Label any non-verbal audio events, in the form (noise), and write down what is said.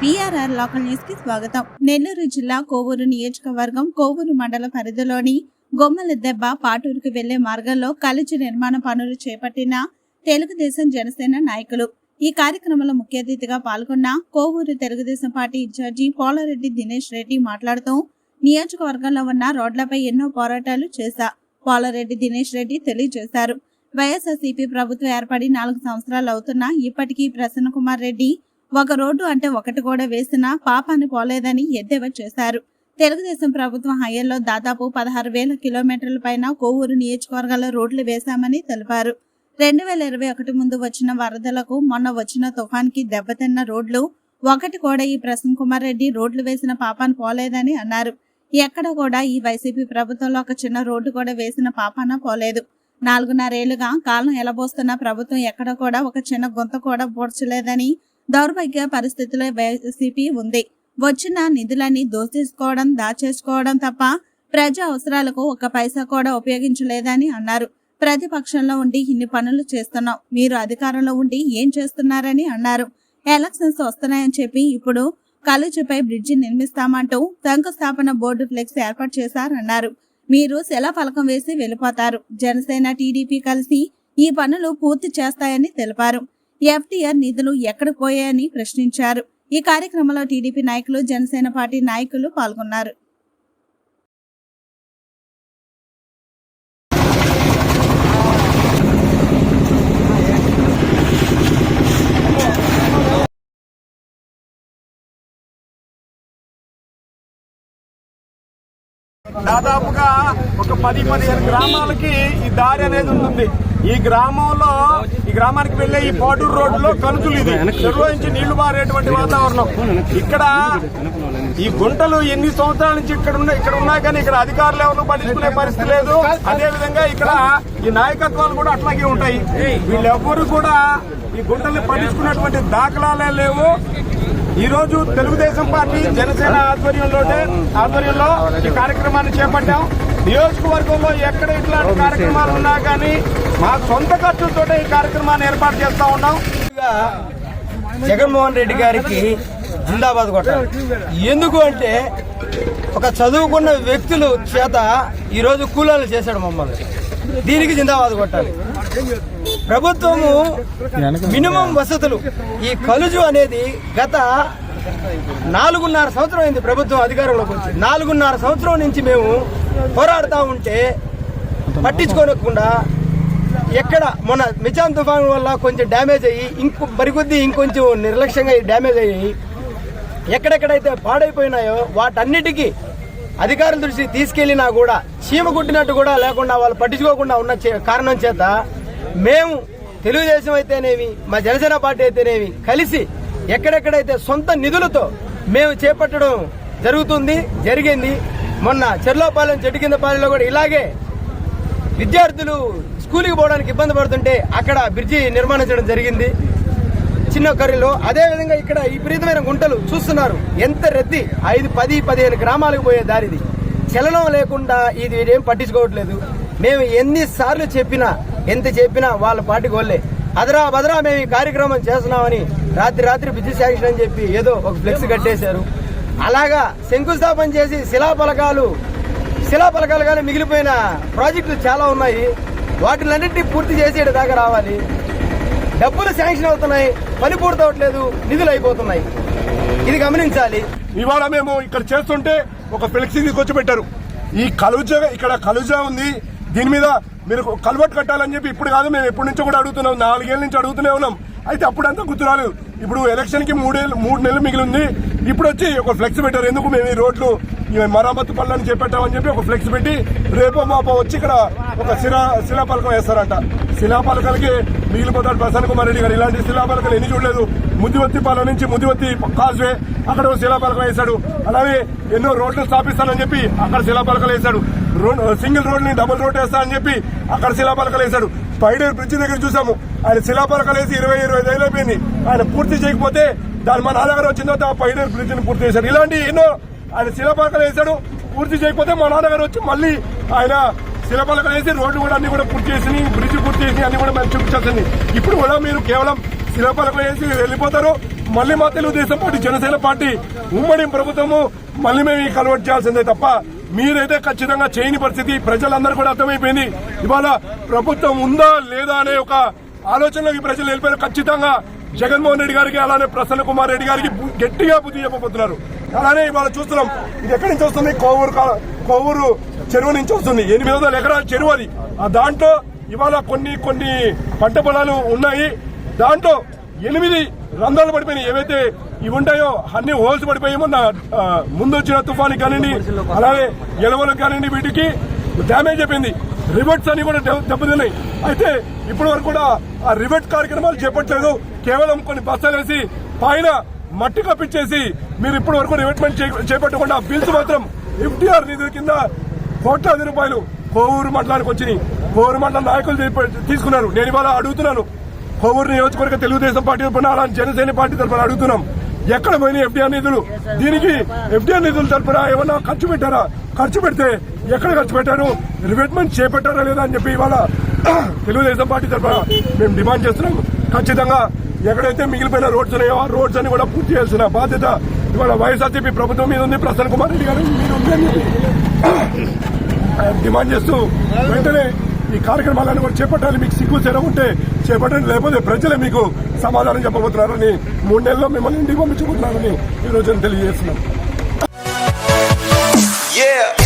BRR local న్యూస్కి స్వాగతం. నెల్లూరు జిల్లా కోవూరు నియోజకవర్గం కోవూరు మండల పరిధిలోని గొమ్మల దెబ్బ పాటూరుకు వెళ్ళే మార్గంలో కలిచి నిర్మాణ పనులు చేపట్టిన తెలుగుదేశం జనసేన నాయకులు. ఈ కార్యక్రమంలో ముఖ్య అతిథిగా పాల్గొన్న కోవూరు తెలుగుదేశం పార్టీ ఇన్ఛార్జి పోలారెడ్డి దినేష్ రెడ్డి మాట్లాడుతూ నియోజకవర్గంలో ఉన్న రోడ్లపై ఎన్నో పోరాటాలు చేశా పోలారెడ్డి దినేష్ రెడ్డి తెలియజేశారు. వైఎస్ఆర్సీపీ ప్రభుత్వం ఏర్పడి నాలుగు సంవత్సరాలు అవుతున్నా ఇప్పటికీ ప్రసన్న కుమార్ రెడ్డి ఒక రోడ్డు అంటే ఒకటి కూడా వేసినా పాపాన్ని పోలేదని ఎద్దేవా చేశారు. తెలుగుదేశం ప్రభుత్వం హయాంలో దాదాపు పదహారు వేల కిలోమీటర్ల పైన కోవూరు నియోజకవర్గాల్లో రోడ్లు వేశామని తెలిపారు. రెండు వేల ఇరవై ఒకటి ముందు వచ్చిన వరదలకు మొన్న వచ్చిన తుఫాన్కి దెబ్బతిన్న రోడ్లు ఒకటి కూడా ఈ ప్రసన్న కుమార్ రెడ్డి రోడ్లు వేసిన పాపాన్ని పోలేదని అన్నారు. ఎక్కడ కూడా ఈ వైసీపీ ప్రభుత్వంలో ఒక చిన్న రోడ్డు కూడా వేసిన పాపాన పోలేదు. నాలుగున్నరేళ్ళుగా కాలం ఎలబోస్తున్న ప్రభుత్వం ఎక్కడ కూడా ఒక చిన్న గుంత కూడా పూడ్చలేదని దౌర్భాగ్య పరిస్థితిలో వైసీపీ ఉంది. వచ్చిన నిధులన్నీ దోచేసుకోవడం దాచేసుకోవడం తప్ప ప్రజా అవసరాలకు ఒక పైసా కూడా ఉపయోగించలేదని అన్నారు. ప్రతిపక్షంలో ఉండి ఇన్ని పనులు చేస్తున్నాం మీరు అధికారంలో ఉండి ఏం చేస్తున్నారని అన్నారు. ఎలక్షన్స్ వస్తున్నాయని చెప్పి ఇప్పుడు కాలేజీపై బ్రిడ్జి నిర్మిస్తామంటూ శంకుస్థాపన బోర్డు ఫ్లెక్స్ ఏర్పాటు చేశారన్నారు. మీరు శిలా ఫలకం వేసి వెళ్ళిపోతారు. జనసేన టీడీపీ కలిసి ఈ పనులు పూర్తి చేస్తాయని తెలిపారు. ఎఫ్టీఆర్ నిధులు ఎక్కడ పోయాయని ప్రశ్నించారు. ఈ కార్యక్రమంలో టీడీపీ నాయకులు జనసేన పార్టీ నాయకులు పాల్గొన్నారు. దాదాపుగా ఒక పది పదిహేను గ్రామాలకి ఈ దారి అనేది ఉంటుంది. ఈ గ్రామంలో ఈ గ్రామానికి వెళ్ళే ఈ పాటూరు రోడ్డులో కనుచులు ఇది. చెరువు నుంచి నీళ్ళు పారేటువంటి వాతావరణం. ఇక్కడ ఈ గుంటలు ఎన్ని సంవత్సరాల నుంచి ఇక్కడ ఉన్నాయి ఇక్కడ ఉన్నా కానీ ఇక్కడ అధికారులు ఎవరు పట్టించుకునే పరిస్థితి లేదు. అదే విధంగా ఇక్కడ ఈ నాయకత్వాలు కూడా అట్లాగే ఉంటాయి. వీళ్ళెవ్వరు కూడా ఈ గుంటల్ని పట్టించుకున్నటువంటి దాఖలాలే లేవు. ఈ రోజు తెలుగుదేశం పార్టీ జనసేన ఆధ్వర్యంలో ఆధ్వర్యంలో ఈ కార్యక్రమాన్ని చేపట్టాం. నియోజకవర్గంలో ఎక్కడ ఇట్లాంటి కార్యక్రమాలు ఉన్నా కానీ మా సొంత ఖర్చులతో ఈ కార్యక్రమాన్ని ఏర్పాటు చేస్తా ఉన్నాం. జగన్మోహన్ రెడ్డి గారికి జిందాబాద్ కొట్టాలి. ఎందుకు అంటే ఒక చదువుకున్న వ్యక్తులు చేత ఈరోజు కూలాలు చేశాడు మమ్మల్ని. దీనికి జిందాబాద్ కొట్టాలి. ప్రభుత్వము మినిమం వసతులు. ఈ కలుజు అనేది గత నాలుగున్నర సంవత్సరం అయింది ప్రభుత్వం అధికారంలోకి వచ్చి. నాలుగున్నర సంవత్సరం నుంచి మేము పోరాడుతూ ఉంటే పట్టించుకోనకుండా ఎక్కడ మొన్న మిచాన్ తుఫాన్ వల్ల కొంచెం డ్యామేజ్ అయ్యి ఇంకో మరికొద్ది ఇంకొంచెం నిర్లక్ష్యంగా డ్యామేజ్ అయ్యి ఎక్కడెక్కడైతే పాడైపోయినాయో వాటన్నిటికీ అధికారుల దృష్టి తీసుకెళ్ళినా కూడా చీమ కుట్టినట్టు కూడా లేకుండా వాళ్ళు పట్టించుకోకుండా ఉన్న చే- కారణం చేత మేము తెలుగుదేశం అయితేనేమి మా జనసేన పార్టీ అయితేనేమి కలిసి ఎక్కడెక్కడైతే సొంత నిధులతో మేము చేపట్టడం జరుగుతుంది జరిగింది. మొన్న చెర్లోపాలెం చెట్టు కింద పాలెంలో కూడా ఇలాగే విద్యార్థులు స్కూల్కి పోవడానికి ఇబ్బంది పడుతుంటే అక్కడ బ్రిడ్జి నిర్మాణించడం జరిగింది. చిన్న కర్రీలో. అదేవిధంగా ఇక్కడ ఇక్కడ విపరీతమైన గుంటలు చూస్తున్నారు. ఎంత రద్దీ? ఐదు పది పదిహేను గ్రామాలకు పోయే దారిది. చలనం లేకుండా ఇది ఏం పట్టించుకోవట్లేదు. మేము ఎన్నిసార్లు చెప్పినా ఎంత చెప్పినా వాళ్ళ పార్టీకి వాళ్ళే అదరా బదరా మేము ఈ కార్యక్రమం చేస్తున్నామని రాత్రి రాత్రి విద్యుత్ శాంక్షన్ అని చెప్పి ఏదో ఒక ఫ్లెక్స్ కట్టేశారు. అలాగా శంకుస్థాపన చేసి శిలాఫలకాలు శిలాఫలకాలు కానీ మిగిలిపోయిన ప్రాజెక్టులు చాలా ఉన్నాయి. వాటిలన్నింటినీ పూర్తి చేసి దాకా రావాలి. డబ్బులు శాంక్షన్ అవుతున్నాయి పని పూర్తవట్లేదు నిధులు అయిపోతున్నాయి. ఇది గమనించాలి. ఇవాళ మేము ఇక్కడ చేస్తుంటే ఒక ఫ్లెక్సీ తీసుకొచ్చి పెట్టారు ఈ కలుజ ఇక్కడ కలుజ ఉంది. దీని మీద మీరు కల్వర్ట్ కట్టాలని చెప్పి ఇప్పుడు కాదు మేము ఎప్పటి నుంచో కూడా అడుగుతున్నాం. నాలుగేళ్ళ నుంచి అడుగుతూనే ఉన్నాం. అయితే అప్పుడంతా గుర్తురాలేదు ఇప్పుడు ఎలక్షన్కి మూడేళ్ళు మూడు నెలలు మిగిలి ఉంది ఇప్పుడు వచ్చి ఒక ఫ్లెక్స్ పెట్టారు. ఎందుకు మేము ఈ రోడ్లు మరమ్మత్తు మరామత్తు పనులను చేపట్టామని చెప్పి ఒక ఫ్లెక్స్ పెట్టి రేపో మాపో వచ్చి ఇక్కడ ఒక శిలా శిలాపలకం వేస్తారంట. శిలాపలకలకి మిగిలిపోతాడు ప్రసన్న కుమార్ రెడ్డి గారు. ఇలాంటి శిలాపలకలు ఎన్ని చూడలేదు. ముదివత్తి పాలన నుంచి ముదివత్తి కాజ్వే అక్కడ ఒక శిలాపలకం వేశాడు. అలాగే ఎన్నో రోడ్లు స్థాపిస్తానని చెప్పి అక్కడ శిలాపలకలు వేశాడు. సింగిల్ రోడ్ని డబుల్ రోడ్ వేస్తా అని చెప్పి అక్కడ శిలాపలకలు వేశాడు. పైడేరు బ్రిడ్జి దగ్గర చూసాము. ఆయన శిలాపలకలు వేసి ఇరవై ఇరవై ఐదు అయిపోయింది. ఆయన పూర్తి చేయకపోతే దాని మా నాన్నగారు వచ్చిన తర్వాత ఆ పైడేరు బ్రిడ్జ్ని పూర్తి చేశాడు ఇలాంటి ఎన్నో ఆయన శిలాపలకలు వేశాడు. పూర్తి చేయకపోతే మా నాన్నగారు వచ్చి మళ్ళీ ఆయన శిలాపలకలు వేసి రోడ్లు కూడా అన్ని కూడా పూర్తి చేసి బ్రిడ్జ్ పూర్తి చేసి అన్ని కూడా మేము చూపించాల్సింది. ఇప్పుడు కూడా మీరు కేవలం శిలాపలకలు వేసి వెళ్ళిపోతారు. మళ్ళీ మా తెలుగుదేశం పార్టీ జనసేన పార్టీ ఉమ్మడి ప్రభుత్వము. మళ్ళీ మేము కన్వర్ట్ చేయాల్సిందే తప్ప మీరైతే ఖచ్చితంగా చేయని పరిస్థితి. ప్రజలందరూ కూడా అర్థమైపోయింది. ఇవాళ ప్రభుత్వం ఉందా లేదా అనే ఒక ఆలోచనలోకి ప్రజలు వెళ్ళిపోయారు ఖచ్చితంగా జగన్మోహన్ రెడ్డి గారికి అలానే ప్రసన్న కుమార్ రెడ్డి గారికి గట్టిగా బుద్ధి చెప్పబోతున్నారు. అలానే ఇవాళ చూస్తున్నాం. ఇది ఎక్కడి నుంచి వస్తుంది? కోవూరు కా- కోవూరు చెరువు నుంచి వస్తుంది. ఎనిమిది వందల ఎకరాల చెరువు అది. ఆ దాంట్లో ఇవాళ కొన్ని కొన్ని పంట పొలాలు ఉన్నాయి. దాంట్లో ఎనిమిది రంధ్రాలు పడిపోయినాయి. ఏవైతే ఇవి ఉంటాయో? అన్ని హోల్స్ పడిపోయి మొన్న ముందు వచ్చిన తుఫానికి కానివ్వండి అలాగే ఎలవలకు కానివ్వండి వీటికి డ్యామేజ్ అయిపోయింది. రివర్ట్స్ అని కూడా దెబ్బతిన్నాయి. అయితే ఇప్పటి వరకు కూడా ఆ రివర్ట్ కార్యక్రమాలు చేపట్టలేదు. కేవలం కొన్ని బస్తాలు వేసి పైన మట్టి కప్పించేసి మీరు ఇప్పటి వరకు రివర్ట్మెంట్ చేపట్టకుండా బిల్స్ మాత్రం ఎఫ్టీఆర్ నిధుల కింద కోట్లాది రూపాయలు కోవూరు మండలానికి వచ్చినాయి. కోవూరు మండలం నాయకులు తీసుకున్నారు. నేను ఇవాళ అడుగుతున్నాను. కోవూరు నియోజకవర్గ తెలుగుదేశం పార్టీ తరఫున అలానే జనసేన పార్టీ తరఫున అడుగుతున్నాం. ఎక్కడ పోయినాయి ఎఫ్డీఆర్ నిధులు? దీనికి ఎఫ్డీఆర్ నిధుల తరపున ఏమన్నా ఖర్చు పెట్టారా? ఖర్చు పెడితే ఎక్కడ ఖర్చు పెట్టారు? రివెట్మెంట్ చేపట్టారా లేదా అని చెప్పి ఇవాళ (clears throat) తెలుగుదేశం పార్టీ తరఫున మేము డిమాండ్ చేస్తున్నాం ఖచ్చితంగా ఎక్కడైతే మిగిలిపోయిన రోడ్స్ ఉన్నాయో ఆ రోడ్స్ అన్ని కూడా పూర్తి చేయాల్సిన బాధ్యత ఇవాళ వైఎస్ఆర్సీపీ ప్రభుత్వం మీద ఉంది. ప్రసన్న కుమార్ రెడ్డి గారు మీరు అని (clears throat) డిమాండ్ చేస్తూ వెంటనే ఈ కార్యక్రమాలను కూడా చేపట్టాలి మీకు సిగ్గు చెర ఉంటే చేపట్టండి లేకపోతే ప్రజలే మీకు సమాధానం చెప్పబోతున్నారని మూడు నెలల్లో మిమ్మల్ని ఇంటికి పంపించబోతున్నారని ఈ రోజు తెలియజేస్తున్నాం Yeah.